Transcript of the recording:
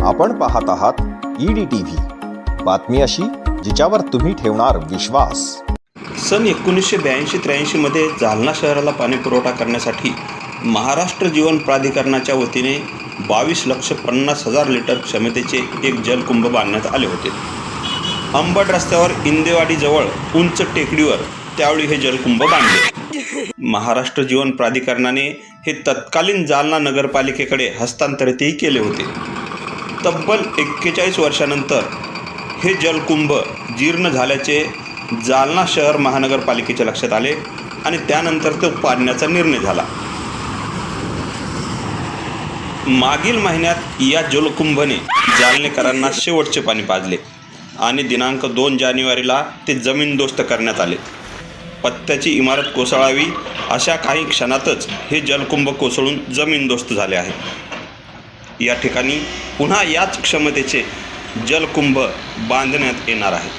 आपण पाहत आहात ईडी टीव्ही बातमी अशी जिच्यावर तुम्ही ठेवणार विश्वास. सन एकोणीसशे ब्याऐंशी त्र्याऐंशीमध्ये जालना शहराला पाणी पुरवठा करण्यासाठी महाराष्ट्र जीवन प्राधिकरणाच्या वतीने बावीस लक्ष पन्नास हजार लिटर क्षमतेचे एक जलकुंभ बांधण्यात आले होते. अंबड रस्त्यावर इंदेवाडीजवळ उंच टेकडीवर त्यावेळी हे जलकुंभ बांधले. महाराष्ट्र जीवन प्राधिकरणाने हे तत्कालीन जालना नगरपालिकेकडे हस्तांतरितही केले होते. तब्बल एक्केचाळीस वर्षानंतर हे जलकुंभ जीर्ण झाल्याचे जालना शहर महानगरपालिकेच्या लक्षात आले आणि त्यानंतर तो पाडण्याचा निर्णय झाला. मागील महिन्यात या जलकुंभने जालनेकरांना शेवटचे पाणी पाजले आणि दिनांक दोन जानेवारीला ते जमीनदोस्त करण्यात आले. पत्त्याची इमारत कोसळावी अशा काही क्षणातच हे जलकुंभ कोसळून जमीनदोस्त झाले आहे या ठिकाणी पुन्हा याच क्षमतेचे जलकुंभ बांधण्यात येणार आहे